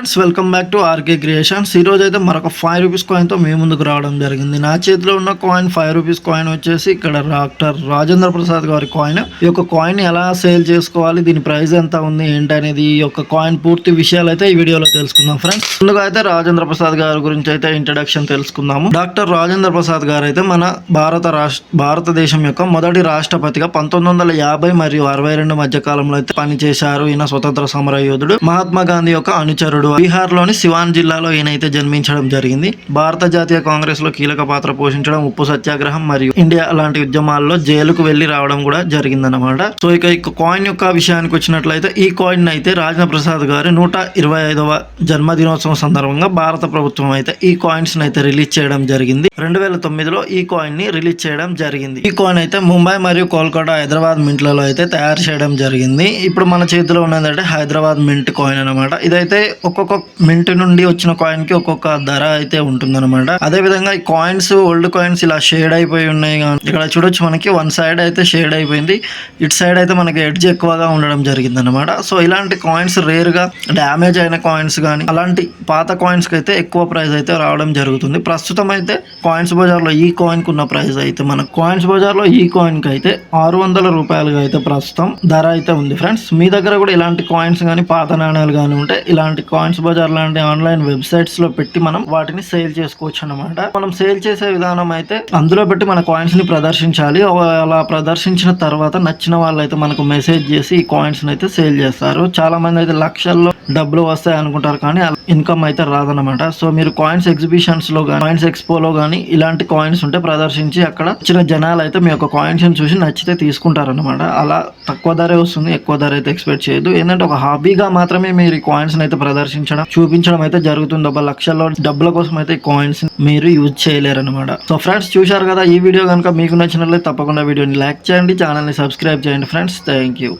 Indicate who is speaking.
Speaker 1: Friends welcome back to RK creations ఈ రోజు అయితే మరొక ఫైవ్ రూపీస్ కాయిన్తో మీ ముందుకు రావడం జరిగింది. నా చేతిలో ఉన్న కాయిన్ ఫైవ్ రూపీస్ కాయిన్ వచ్చేసి ఇక్కడ డాక్టర్ రాజేంద్ర ప్రసాద్ గారి కాయిన్ ఈ యొక్క కాయిన్ ఎలా సేల్ చేసుకోవాలి దీని ప్రైస్ ఎంత ఉంది ఏంటి అనేది ఈ యొక్క కాయిన్ పూర్తి విషయాలు అయితే ఈ వీడియోలో తెలుసుకుందాం ఫ్రెండ్స్ ముందుగా అయితే రాజేంద్ర ప్రసాద్ గారి గురించి అయితే ఇంట్రడక్షన్ తెలుసుకుందాము. డాక్టర్ రాజేంద్ర ప్రసాద్ గారు అయితే మన భారత రాష్ట్ర భారతదేశం యొక్క మొదటి రాష్ట్రపతిగా పంతొమ్మిది వందల యాభై మరియు అరవై రెండు మధ్య కాలంలో అయితే పనిచేశారు. ఈయన స్వతంత్ర సమర యోధుడు మహాత్మా గాంధీ యొక్క అనుచరుడు. బీహార్లోని సివాన్ జిల్లాలో ఈయనైతే జన్మించడం జరిగింది. భారత జాతీయ కాంగ్రెస్లో కీలక పాత్ర పోషించడం ఉప్పు సత్యాగ్రహం మరియు ఇండియా లాంటి ఉద్యమాల్లో జైలుకు వెళ్ళి రావడం కూడా జరిగిందనమాట సో ఇక ఈ కాయిన్ యొక్క విషయానికి వచ్చినట్లయితే ఈ కాయిన్ అయితే రాజేంద్ర ప్రసాద్ గారి నూట ఇరవై ఐదవ జన్మదినోత్సవం సందర్భంగా భారత ప్రభుత్వం అయితే ఈ కాయిన్స్ అయితే రిలీజ్ చేయడం జరిగింది. రెండు వేల తొమ్మిదిలో ఈ కాయిన్ని రిలీజ్ చేయడం జరిగింది. ఈ కాయిన్ అయితే ముంబై మరియు కోల్కతా హైదరాబాద్ మింట్లలో అయితే తయారు చేయడం జరిగింది. ఇప్పుడు మన చేతిలో ఉన్నదంటే హైదరాబాద్ మింట్ కాయిన్ అనమాట ఇదైతే ఒక్కొక్క మింట్ నుండి వచ్చిన కాయిన్కి ఒక్కొక్క ధర అయితే ఉంటుందన్నమాట. అదే విధంగా ఈ కాయిన్స్ ఓల్డ్ కాయిన్స్ ఇలా షేడ్ అయిపోయి ఉన్నాయి కానీ ఇక్కడ చూడొచ్చు మనకి వన్ సైడ్ అయితే షేడ్ అయిపోయింది. ఇటు సైడ్ అయితే మనకి ఎడ్జ్ ఎక్కువగా ఉండడం జరిగింది అనమాట సో ఇలాంటి కాయిన్స్ రేర్గా డ్యామేజ్ అయిన కాయిన్స్ కానీ అలాంటి పాత కాయిన్స్కి అయితే ఎక్కువ ప్రైస్ అయితే రావడం జరుగుతుంది. ప్రస్తుతం అయితే కాయిన్స్ బజార్లో ఈ కాయిన్కు ఉన్న ప్రైస్ అయితే మన కాయిన్స్ బజార్లో ఈ కాయిన్కి అయితే ఆరు వందల రూపాయలుగా అయితే ప్రస్తుతం ధర అయితే ఉంది. ఫ్రెండ్స్ మీ దగ్గర కూడా ఇలాంటి కాయిన్స్ కానీ పాత నాణ్యాలు కానీ ఉంటే ఇలాంటి కాయిన్స్ బజార్ లాంటి ఆన్లైన్ వెబ్సైట్స్లో పెట్టి మనం వాటిని సేల్ చేసుకోవచ్చు అనమాట మనం సేల్ చేసే విధానం అయితే అందులో పెట్టి మన కాయిన్స్ని ప్రదర్శించాలి. అలా ప్రదర్శించిన తర్వాత నచ్చిన వాళ్ళు అయితే మనకు మెసేజ్ చేసి ఈ కాయిన్స్ అయితే సేల్ చేస్తారు. చాలా మంది అయితే లక్షల్లో డబ్బులు వస్తాయి అనుకుంటారు కానీ ఇన్కమ్ అయితే రాదనమాట సో మీరు కాయిన్స్ ఎగ్జిబిషన్స్లో కానీ కాయిన్స్ ఎక్స్పోలో కానీ ఇలాంటి కాయిన్స్ ఉంటే ప్రదర్శించి అక్కడ వచ్చిన జనాలు అయితే మీ యొక్క కాయిన్స్ చూసి నచ్చితే తీసుకుంటారనమాట అలా తక్కువ ధరే వస్తుంది ఎక్కువ ధర అయితే ఎక్స్పెక్ట్ చేయదు ఏంటంటే ఒక హాబీగా మాత్రమే మీరు ఈ కాయిన్స్ అయితే ప్రదర్శించడం చూపించడం అయితే జరుగుతుంది. ఒక లక్షల్లో డబ్బుల కోసం అయితే ఈ కాయిన్స్ మీరు యూజ్ చేయలేరు అనమాట సో ఫ్రెండ్స్ చూశారు కదా ఈ వీడియో కనుక మీకు నచ్చినట్లయితే తప్పకుండా వీడియోని లైక్ చేయండి ఛానల్ని సబ్స్క్రైబ్ చేయండి. Friends thank you